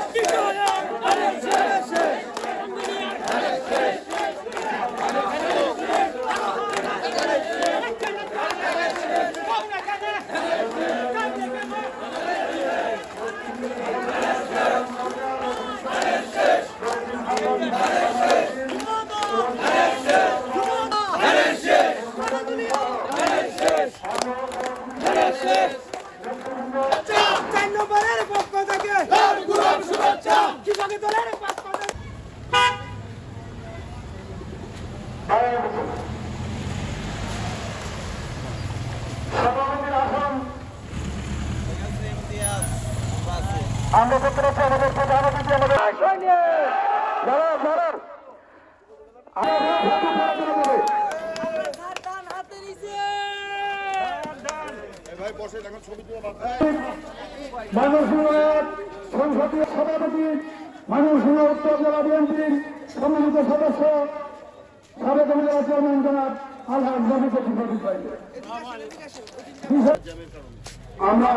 Yeah. মানুষ সংসদীয় সভাপতি মানুষ উত্তর জেলা বিএনপির সম্মানিত সদস্য সাবেক জেলা চেয়ারম্যান জনাব আলহাজ নবী চতুর্থী ভাই আমরা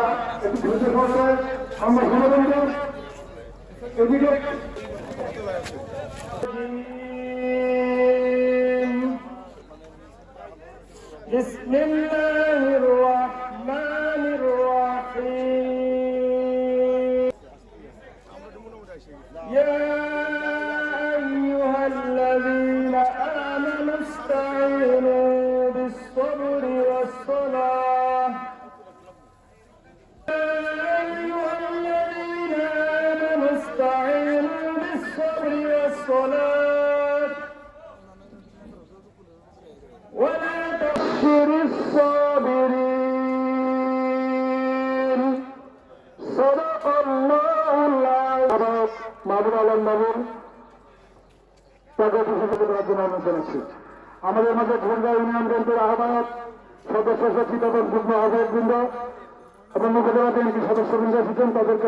একটু ধৈর্য সহকারে আমরা সমাধান করি এদিকে بسم الله والصلاة ولا تبشر الصابرين صدق الله العظيم মামুন আলম মামুন তাকে বিশেষজ্ঞ রাজ্য জানাচ্ছি আমাদের মাঝে ঢোলগা ইউনিয়ন ব্যাংকের আহ্বায়ক সদস্য সচিব এবং যুগ্ম আহ্বায়ক বৃন্দ এবং উপজেলা বিএনপি সদস্যবৃন্দ এসেছেন তাদেরকে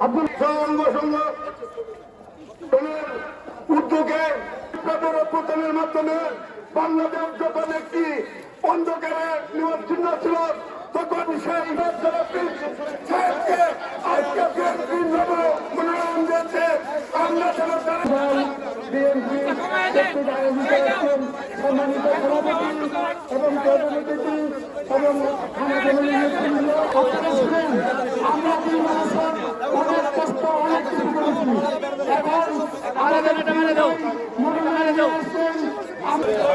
আব্দুল সঙ্গ সঙ্গ উদ্যোগে মাধ্যমে বাংলাদেশ যখন একটি অন্ধকারে নিমজ্জিন্ন ছিল তখন সেই সাহেবকে আজকে বিএনপি মনোনয়ন দিয়েছে। আমরা বিএনপি সম্মানিত সভাপতি এবং প্রধানমন্ত্রী এবং আমরা তিন বছর অনেক কষ্ট অনেক কিছু করেছি। এখন আমাদের মনোনয়ন আসছেন আমাদের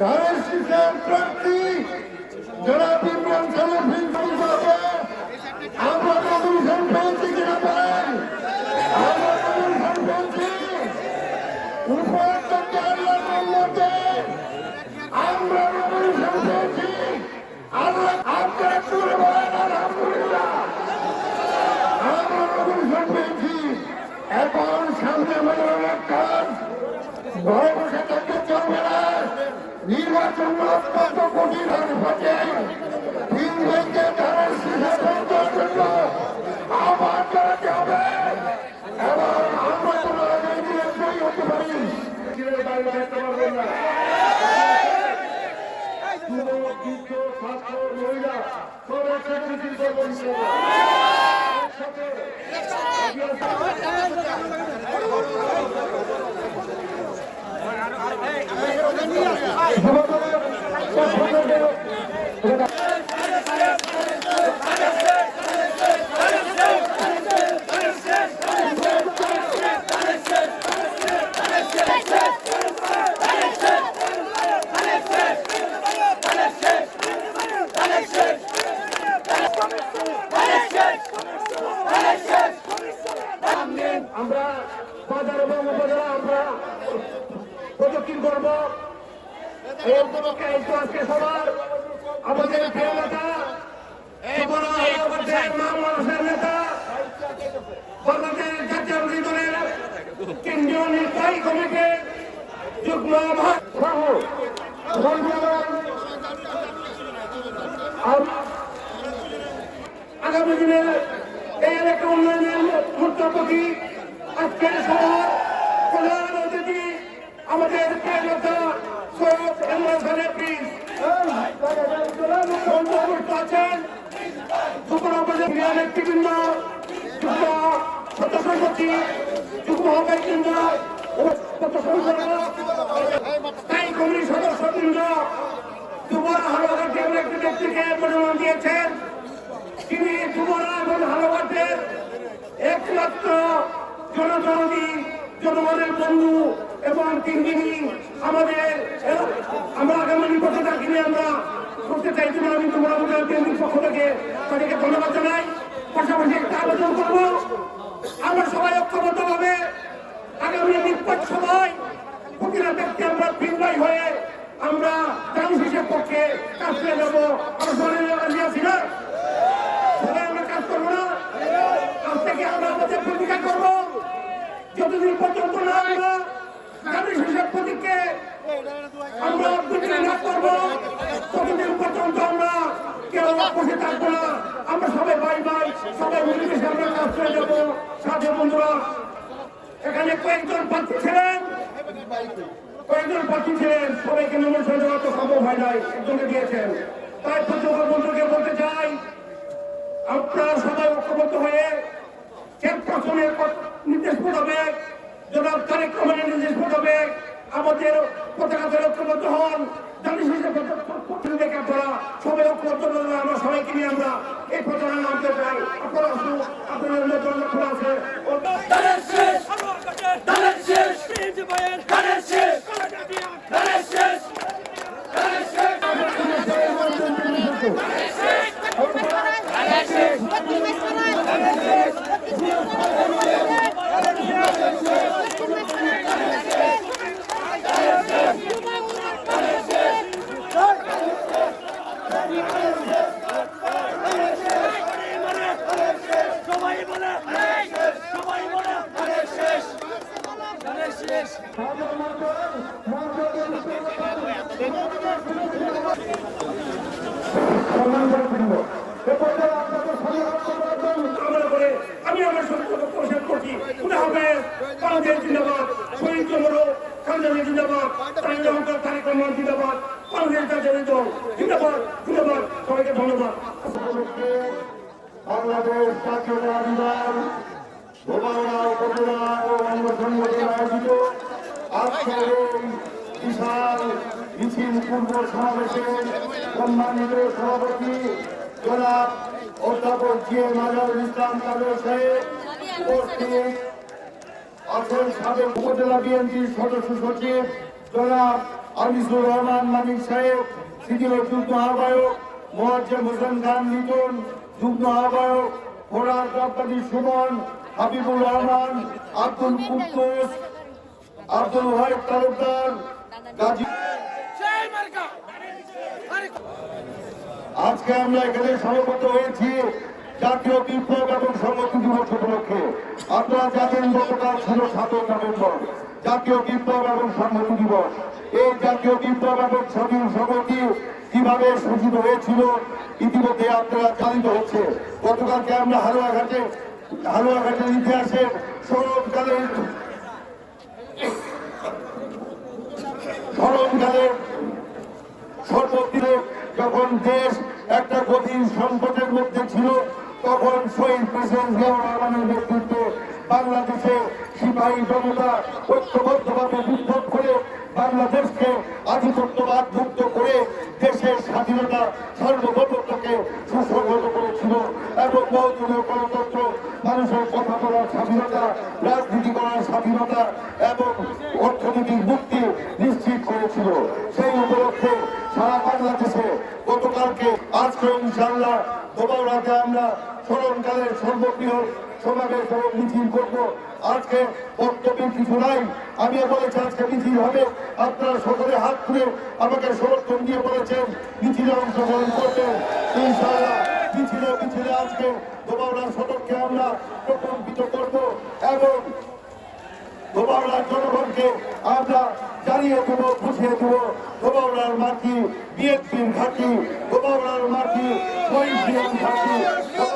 ধানের শীষের প্রার্থী যারা ইমরান খানের ফিল্ম হবে আমরা কমিশন পেয়েছি কিনা বলেন আমরা কমিশন পেয়েছি। আমরা কমিশন পেয়েছি। আল্লাহ আপনারা তুলে বলেন আলহামদুলিল্লাহ। আমরা কমিশন পেয়েছি। সামনে আমাদের অনেক কাজ। ঘরে বসে থাকতে চলবে না নির্বাচন অত্যন্ত কঠিন হয়ে ঘটে তিন ব্যাংকে ধারের শীর্ষে পৌঁছার জন্য আহ্বান জানাতে হবে এবং আমরা কোনো আগামী দিনে জয়ী হতে পারি বাইরে থাকতে পারবেন না যুবক বৃদ্ধ ছাত্র মহিলা সব একসাথে মিছিল করব ইনশাআল্লাহ। একসাথে আমরা বাজার এবং উপজেলা আমরা প্রদক্ষিণ করব। এই উপলক্ষে এই আজকে সবার আমাদের প্রিয় নেতা মানুষের নেতা বাংলাদেশের জাতীয় দলের কেন্দ্রীয় নির্বাহী কমিটির যুগ্ম আগামী দিনে এই এলাকা উন্নয়নের মুদ্রাপতি আজকের সভার প্রধান আমাদের প্রিয় নেতা সৈয়দ ইমরান খানের প্রিন্স বন্ধু আছেন। উপজেলা ক্রিয়া নেতৃবৃন্দ, যুগ্ম সচিব যুগ্ম আহ্বায়কবৃন্দ স্থায়ী কমিটির সদস্যবৃন্দ যুবরা হালুয়াঘাট একটি ব্যক্তিকে মনোনয়ন দিয়েছেন। তিনি যুবরা এবং হালুয়াঘাটের একমাত্র জনজননী জনগণের বন্ধু এবং তিনি আমাদের আমরা আগামী নির্বাচনটা কিনে আমরা করতে চাইছি আমি তোমরা আমাদের কেন্দ্রের পক্ষ থেকে তাদেরকে ধন্যবাদ জানাই। পাশাপাশি একটা আলোচনা করব। আমরা সবাই ঐক্যবদ্ধ ভাবে আগামী নির্বাচন সময় প্রতিটা ব্যক্তি আমরা বিনয় হয়ে আমরা দাম হিসেব পক্ষে কাজ করে যাব। আমরা সবাই আছি না সবাই আমরা কাজ করব না আজ থেকে আমরা আমাদের ভূমিকা করব যতদিন পর্যন্ত না আমরা দাবি হিসেব প্রতীককে আমরা বিক্রি না করব। ততদিন পর্যন্ত আমরা কেউ বসে থাকব না। আমরা সবাই ভাই ভাই সবাই মিলেমিশে আমরা কাজ করে যাব। সাথে বন্ধুরা, এখানে কয়েকজন প্রার্থী ছিলেন। কয়েকজন প্রার্থী ছিলেন, সবাইকে নিমন্ত্রণ দেওয়া তো সম্ভব হয় নাই, একজনকে দিয়েছেন। তাই প্রতিপক্ষ বন্ধুকে বলতে চাই, আপনারা সবাই ঐক্যবদ্ধ হয়ে চেয়ারপারসনের নির্দেশ মোতাবেক জনাব তারেক রহমানের নির্দেশ মোতাবেক আমাদের পতাকা ধরে ঐক্যবদ্ধ হন। জানিস দেখে আপনারা সবাই ঐক্যবদ্ধ আমরা সবাইকে নিয়ে আমরা এই প্রচারণা নামতে চাই। আপনারা আসুন আপনাদের জন্য খোলা আছে। ধানের শেষ প্রিন্স ভাইয়ের ধানের শেষ ধানের শেষ ধানের শেষ সবাই বলে সবাই বলে ধানের শেষ ধানের শেষ কামনা করে আমি আমার সঙ্গে প্রসাদ করছি খুদা হবে বাংলাদেশ জিন্দাবাদ শহীদ চন্দ্র খানজানি জিন্দাবাদ তাই রহমতার তারেক রহমান জিন্দাবাদ বাংলাদেশ জাতীয় দল জিন্দাবাদ জিন্দাবাদ সবাইকে ধন্যবাদ বাংলাদেশ জাতীয়তাবাদী দল ভোপালনা উপজেলা ও অঙ্গ সংগঠন আয়োজিত আজকের এই বিশাল মিছিল পূর্ব সমাবেশের সম্মানিত সভাপতি জনাব অধ্যাপক জি এম আজহারুল ইসলাম কাদের সাহেব উপস্থিত আছেন সাবেক উপজেলা বিএনপির সদস্য সচিব জনাব আনিসুর রহমান মানিক সাহেব সিজিল যুগ্ম আহ্বায়ক মোয়াজ্জেম হোসেন খান লিটন যুগ্ম আহ্বায়ক ফোরার রপ্তানি সুমন হাবিবুর রহমান আব্দুল কুদ্দুস আব্দুল ওয়াহিদ তালুকদার গাজী আজকে আমরা এখানে সমবেত হয়েছি। জাতীয় বিপ্লব এবং সংহতি দিবস উপলক্ষে আপনারা জানেন গতকাল ছিল সাতই নভেম্বর। জাতীয় বিপ্লব এবং সংহতি দিবস। এই জাতীয় বিপ্লব এবং স্বাধীন সংহতি কীভাবে সূচিত হয়েছিল, ইতিমধ্যে আপনারা জানিত হচ্ছে। গতকালকে আমরা হালুয়াঘাটে হালুয়াঘাটের ইতিহাসে সৌরভকালের স্মরণকালের সর্বদিনে যখন দেশ একটা গভীর সংকটের মধ্যে ছিল তখন শহীদ প্রেসিডেন্ট জিয়াউর রহমানের নেতৃত্বে বাংলাদেশে সিপাহী জনতা ঐক্যবদ্ধভাবে বিক্ষোভ করে বাংলাদেশকে আধিপত্যবাদ মুক্ত করে দেশের স্বাধীনতা সার্বভৌমত্বকে সুসংহত করেছিল এবং বহুদলীয় গণতন্ত্র, মানুষের কথা বলার স্বাধীনতা, রাজনীতি করার স্বাধীনতা এবং অর্থনৈতিক মুক্তি নিশ্চিত করেছিল। সেই উপলক্ষে সারা বাংলাদেশে গতকালকে আজকে ইনশাল্লাহ দোবাউড়াতে আমরা স্মরণকালের সর্ববৃহৎ সমাবেশ এবং মিছিল করব। আজকে বক্তব্যের কিছু নাই। আমি বলেছি আজকে মিছিল হবে। আপনারা সকলে হাত তুলে আমাকে সমর্থন দিয়ে বলেছেন, মিছিলে অংশগ্রহণ ইনশাল্লাহ মিছিলে মিছিলে আজকে দোবাউড়া সদরকে আমরা প্রকম্পিত করব এবং ধোবাউড়ার জনগণকে আমরা জানিয়ে দেব, বুঝিয়ে দেব ধোবাউড়ার মাটি বিএনপির ঘাটি ধোবাউড়ার মাটি ঘাটি।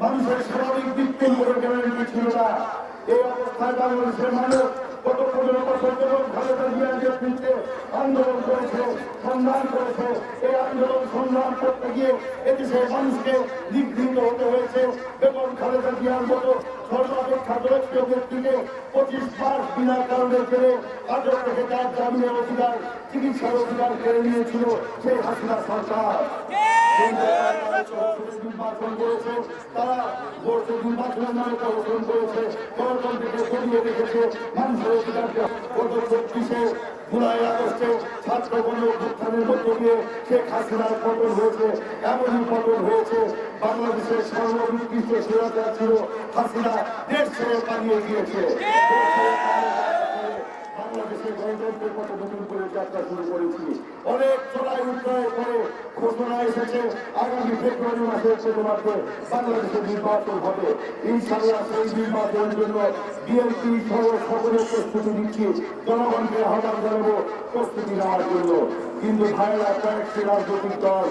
মানুষের স্বাভাবিক মৃত্যুর করে গ্যারান্টি ছিল না। এই অবস্থায় বাংলাদেশের মানুষ পনেরো বছর যখন খালেদা জিয়ার নেতৃত্বে আন্দোলন করেছে সংগ্রাম করেছে। এই আন্দোলন সংগ্রাম করতে গিয়ে এদেশের মানুষকে নিগৃহীত হতে হয়েছে। বেগম খালেদা জিয়ার মতো সর্বাপেক্ষা জনপ্রিয় ব্যক্তিকে পঁচিশ মাস বিনা কারণে কেড়ে আটক রেখে তার জামিনের অধিকার, চিকিৎসার অধিকার কেড়ে নিয়েছিল সেই হাসিনা সরকার। নির্বাচন করেছে তারা ভোটে নির্বাচনের নামে প্রদর্শন করেছে গণতন্ত্রকে সরিয়ে রেখেছে মানুষের অধিকারকে গত চব্বিশে জুলাই আগস্টে ছাত্র গণ অভ্যুত্থানের মধ্য দিয়ে শেখ হাসিনার পতন হয়েছে এমনই পতন হয়েছে বাংলাদেশের সর্বনিকৃষ্ট সেরাটা ছিল হাসিনা দেশ ছেড়ে পালিয়ে গিয়েছে। অনেক চড়াই উত্তরের পরে ঘোষণা এসেছে, আগামী ফেব্রুয়ারি মাসের শুধুমাত্র বাংলাদেশে নির্বাচন হবে। ইনশাল্লাহ সেই নির্বাচনের জন্য বিএনপি সহ সকলে প্রস্তুতি দিচ্ছি জনগণকে আহ্বান জানাব প্রস্তুতি নেওয়ার জন্য। কিন্তু ভাইরা কয়েকটি রাজনৈতিক দল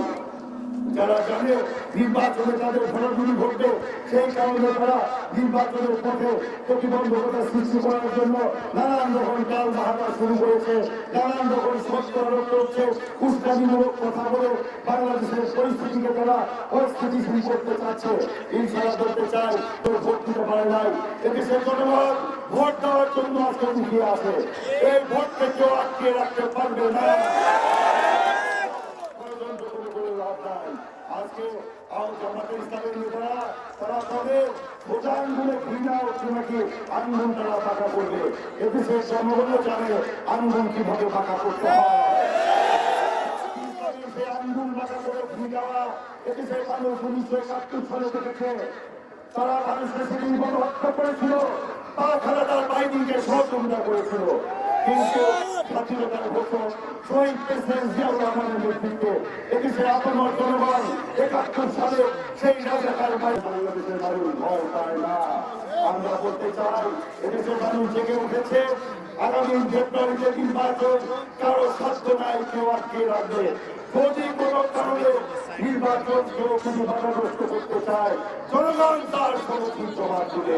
যারা জানে নির্বাচনে তাদের ভরাডুরি ঘটবে, সেই কারণে তারা নির্বাচনের পথে প্রতিবন্ধকতা সৃষ্টি করার জন্য নানান রকম কাল বাহানা শুরু করেছে, নানান রকম আরোপ করছে, উস্কানিমূলক কথা বলে বাংলাদেশের পরিস্থিতিকে তারা অস্থিতিশীল করতে চাচ্ছে। ইনশাল্লাহ করতে চায় তো ভোট দিতে পারে নাই। এদেশের জনগণ ভোট দেওয়ার জন্য আজকে আছে। এই ভোটকে কেউ আটকে রাখতে পারবে না ষড়যন্ত্র করে করে লাভ নাই। আজকে জামাতের ইসলামের নেতারা, তারা তাদের তারা তারা মানুষকে সেদিন হত্যা করেছিল তা খালেদার বাহিনীকে সহযোগিতা করেছিল। কিন্তু স্বাধীনতার ঘোষক শহীদ প্রেসিডেন্ট জিয়াউর রহমানের নেতৃত্বে এদেশের আপনার জনগণ একাত্তর সালে সেই রাজাকার বাংলাদেশের মানুষ ভয় পায় না আমরা বলতে চাই এদেশের মানুষ জেগে উঠেছে আগামী ফেব্রুয়ারিতে নির্বাচন কারও সাধ্য নাই কেউ আটকে রাখবে যদি কোনো কারণে নির্বাচন কেউ কোনো বাধাগ্রস্ত করতে চায় জনগণ তার সমর্থন জমা দিবে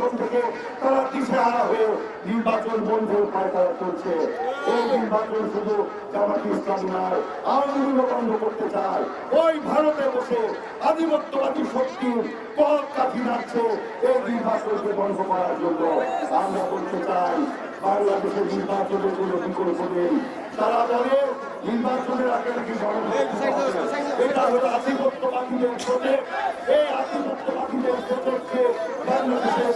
দিশেহারা হয়ে নির্বাচন বন্ধের পায়তারা চলছে। এই নির্বাচন শুধু জামাত ইসলাম নয়, আওয়ামী বন্ধ করতে চায়। ওই ভারতে বসে আধিপত্যবাদী শক্তির পথ কাঠি নাচ্ছে এই নির্বাচনকে বন্ধ করার জন্য। আমরা বলতে চাই, বাংলাদেশের নির্বাচনের কোনো বিকল্প নেই। তারা বলে নির্বাচনের আগে নাকি এটা হলো আধিপত্যবাদীদের প্রদেশ এই আধিপত্যবাদীদের প্রদেশকে বাংলাদেশের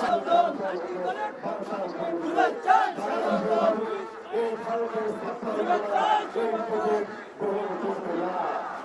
এই ভারতের এই প্রদেশ গ্রহণ করতে না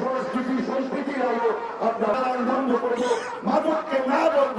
সংস্কৃতি সংস্কৃতির আলো আপনারা বন্ধ করব। মাদককে না বন্ধ।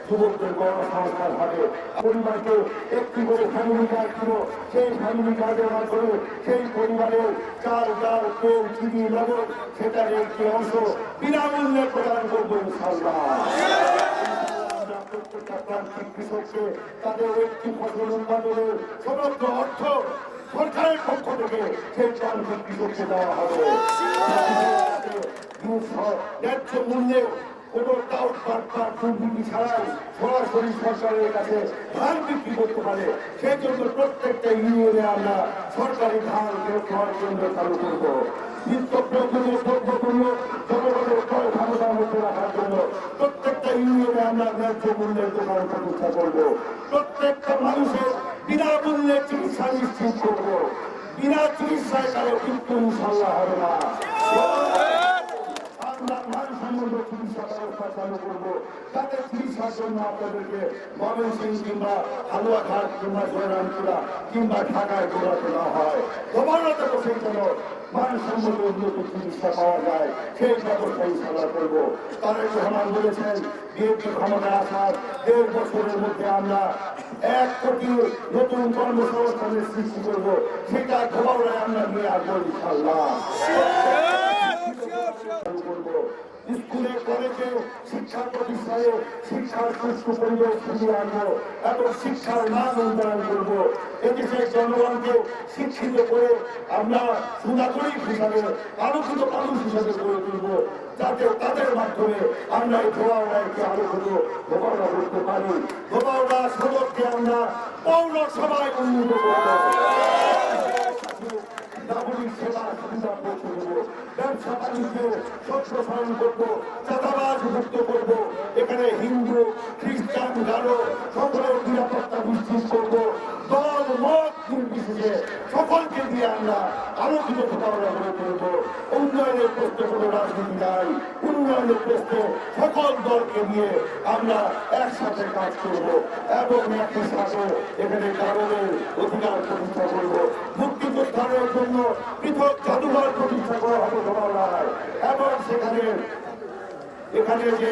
যুবকদের কর্মসংস্থান হবে। পরিবারকে একটি করে ফ্যামিলি কার্ড ছিল সেই ফ্যামিলি কার্ডের মাধ্যমে সেই পরিবারের চাল, ডাল তেল চিনি, লবণ, সেটার একটি অংশ বিনামূল্যে প্রদান করব ইনশাল্লাহ কৃষককে তাদের একটি ফসল উৎপাদনের সমগ্র অর্থ সরকারের পক্ষ থেকে সেই প্রান্তিক কৃষককে দেওয়া হবে। ন্যায্য মূল্যে কোনো টাউট পাটপাট দুর্নীতি ছাড়াই কাছে ধান বিক্রি করতে পারে। সেই জন্য প্রত্যেকটা ইউনিয়নে আমরা সরকারি ধান হওয়ার কেন্দ্র চালু করব। নিত্য প্রয়োজনীয় দ্রব্যমূল্য জনগণের ক্রয় ক্ষমতার মধ্যে রাখার জন্য প্রত্যেকটা ইউনিয়নে আমরা ন্যায্য মূল্যের দোকান প্রতিষ্ঠা করব। প্রত্যেকটা মানুষের বিনামূল্যে চিকিৎসা নিশ্চিত করব। বিনা চিকিৎসায় কারও মৃত্যু ইনশাল্লাহ হবে না। আমরা মানসম্মত চিকিৎসা ব্যবস্থা চালু করব তাদের চিকিৎসার জন্য আপনাদেরকে ময়মনসিংহ কিংবা হালুয়াঘাট কিংবা জয়রামপুরা কিংবা ঢাকায় দৌড়াতে না হয় তোমারতে বসে যেন মানসম্মত উন্নত চিকিৎসা পাওয়া যায় সেই ব্যবস্থা ইনশাল্লাহ করব তারেক রহমান বলেছেন বিএনপি ক্ষমতা আসার দেড় বছরের মধ্যে আমরা এক কোটি নতুন কর্মসংস্থানের সৃষ্টি করব, সেটা খবর আমরা নিয়ে আসব ইনশাল্লাহ। স্কুলে, কলেজে শিক্ষা প্রতিষ্ঠানে শিক্ষার সুষ্ঠু পরিবেশ ফিরিয়ে আনব এবং শিক্ষার মান উন্নয়ন করব। এদেশের জনগণকে শিক্ষিত করে আমরা সুনাগরিক হিসাবে আলোকিত মানুষ হিসাবে গড়ে তুলবো, যাতে তাদের মাধ্যমে আমরা এই ধোয়াওয়াকে আলোকিত ধোয়াওয়া করতে পারি। ধোয়াওয়া সদরকে আমরা পৌরসভায় উন্নীত করব নাগরিক সেবা সুবিধা পৌঁছে দেবো ব্যবসা বাণিজ্য শস্য পালন করব, চাঁদাবাজ মুক্ত করব। এখানে হিন্দু, খ্রিস্টান গালো সকলের নিরাপত্তা নিশ্চিত করব। মত নির্বিশেষে সকলকে দিয়ে আমরা আলোকিত মোকাবেলা করে তুলবো উন্নয়নের প্রশ্নে কোনো রাজনীতি নাই। উন্নয়নের প্রশ্নে সকল দলকে নিয়ে আমরা একসাথে কাজ করব এবং একই সাথে এখানে কারণের অধিকার প্রতিষ্ঠা করব। মুক্তিযোদ্ধাদের জন্য পৃথক জাদুঘর প্রতিষ্ঠা করা হবে এবং সেখানে এখানে যে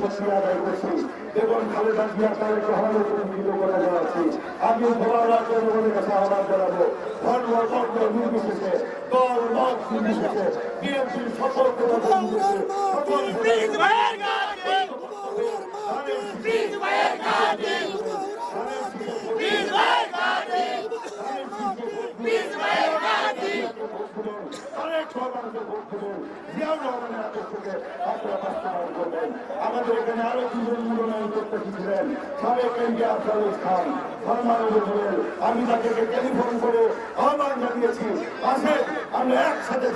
সত্যি আদায় করছি বেগম খালেদা জিয়া তারেক রহমানের প্রতিনিধিত্ব করে জানাচ্ছি আমি ধোয়ারা জনগণের কাছে আহ্বান জানাব। ধর্ম বর্ণ নির্বিশেষে দল মত নির্বিশেষে বিএনপির সকল সকল প্লিজ ভাইয়ের গাড়ি প্লিজ ভাইয়ের গাড়ি প্লিজ ভাইয়ের গাড়ি প্লিজ ভাইয়ের গাড়ি অনেক আমি তাকে টেলিফোন করে আহ্বান জানিয়েছি আসেন আমরা একসাথে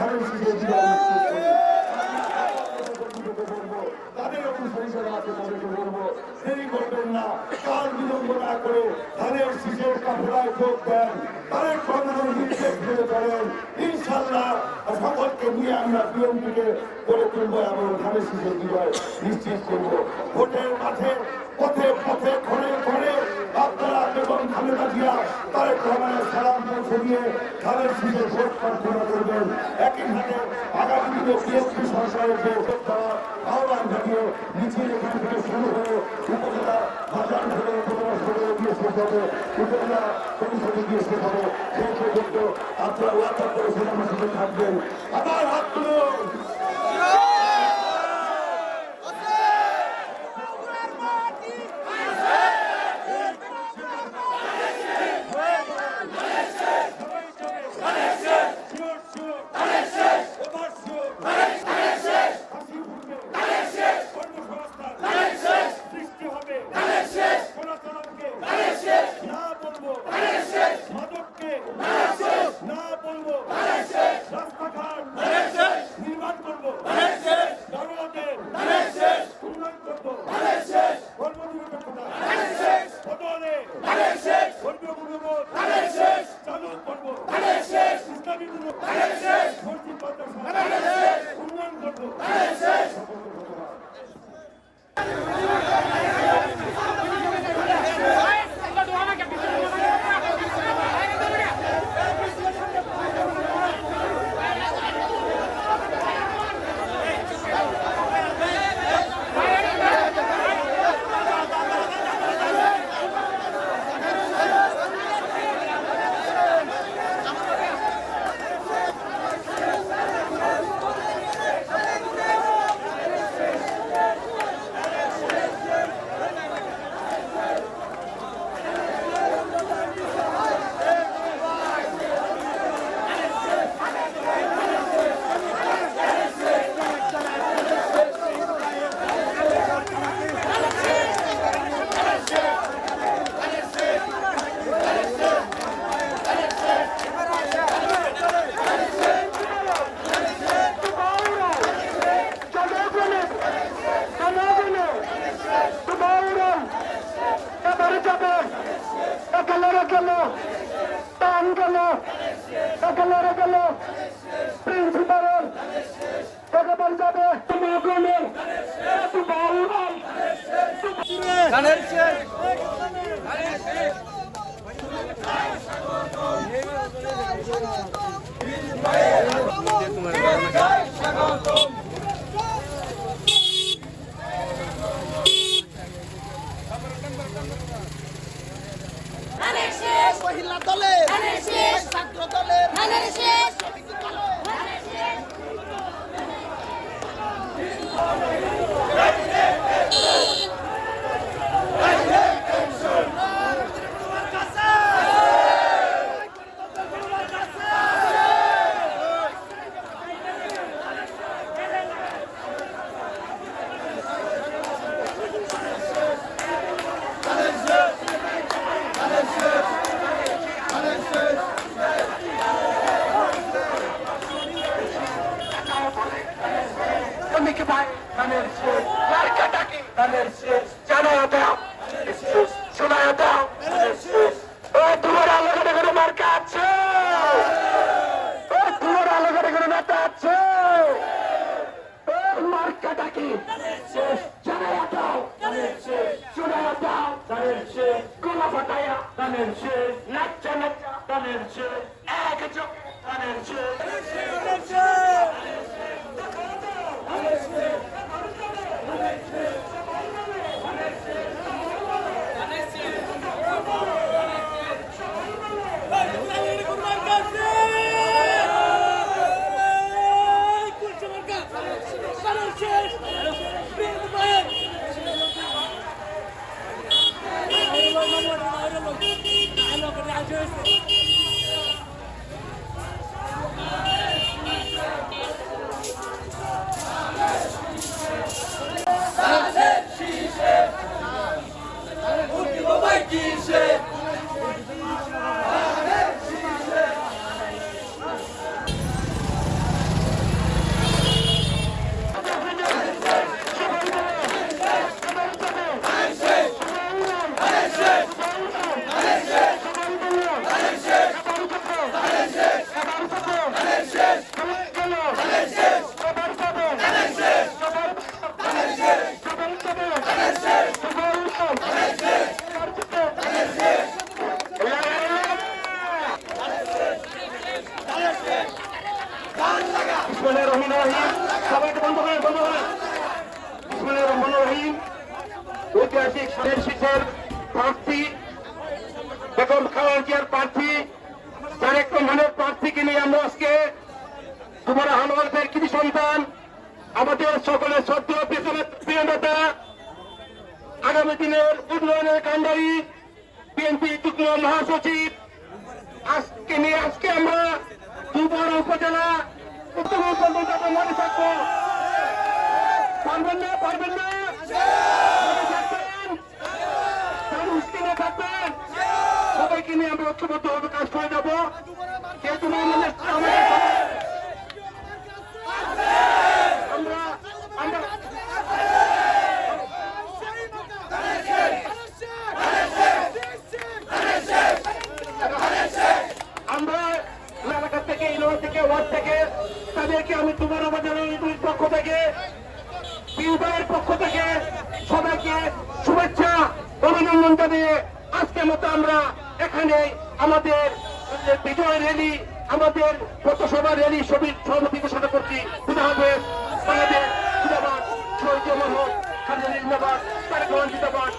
বলব দেরি করবেন না কাল বিলম্ব না করে ধানের শীষের কাপড়ায় যোগ দেন নির্দেশ করে চলেন ইনশাল্লাহ নিয়ে আমরা বিএনপিকে গড়ে তুলবো এবং ধানের শীষের বিজয় নিশ্চিত করব। ভোটের মাঠে পথে পথে ঘরে ঘরে খালেদা জিয়া তারেক রহমানের সালাম পৌঁছে দিয়ে ধানের শীষের ভোট প্রার্থনা করবেন একই সাথে আগামী দিনে যে ভোট দেওয়া আহ্বান জানিয়ে মিছিল এখান থেকে শুরু হয়ে উপজেলা বাজার ধরে উপজেলা সদরে গিয়ে শেষ হবে। উপজেলা পরিষদে গিয়ে শেষ থাকবেন। আবার হাত ধানের পারবেন না? সবাইকে নিয়ে আমরা ঐক্যবদ্ধ ভাবে কাজ করে যাব। যেহেতু আমরা আমরা এলাকা থেকে ইনোভা থেকে, ওয়ার্ড থেকে তাদেরকে আমি তোমার আমাদের পক্ষ থেকে বিউবাইয়ের পক্ষ থেকে সবাইকে শুভেচ্ছা অভিনন্দন জানিয়ে আজকে মতো আমরা এখানে আমাদের বিজয় র্যালি, আমাদের পথসভা র্যালি সবই সভাপতি ঘোষণা করছি। খুদা হাফেজ বাংলাদেশ জিন্দাবাদ, শহীদ খালেদ জিন্দাবাদ জিন্দাবাদ।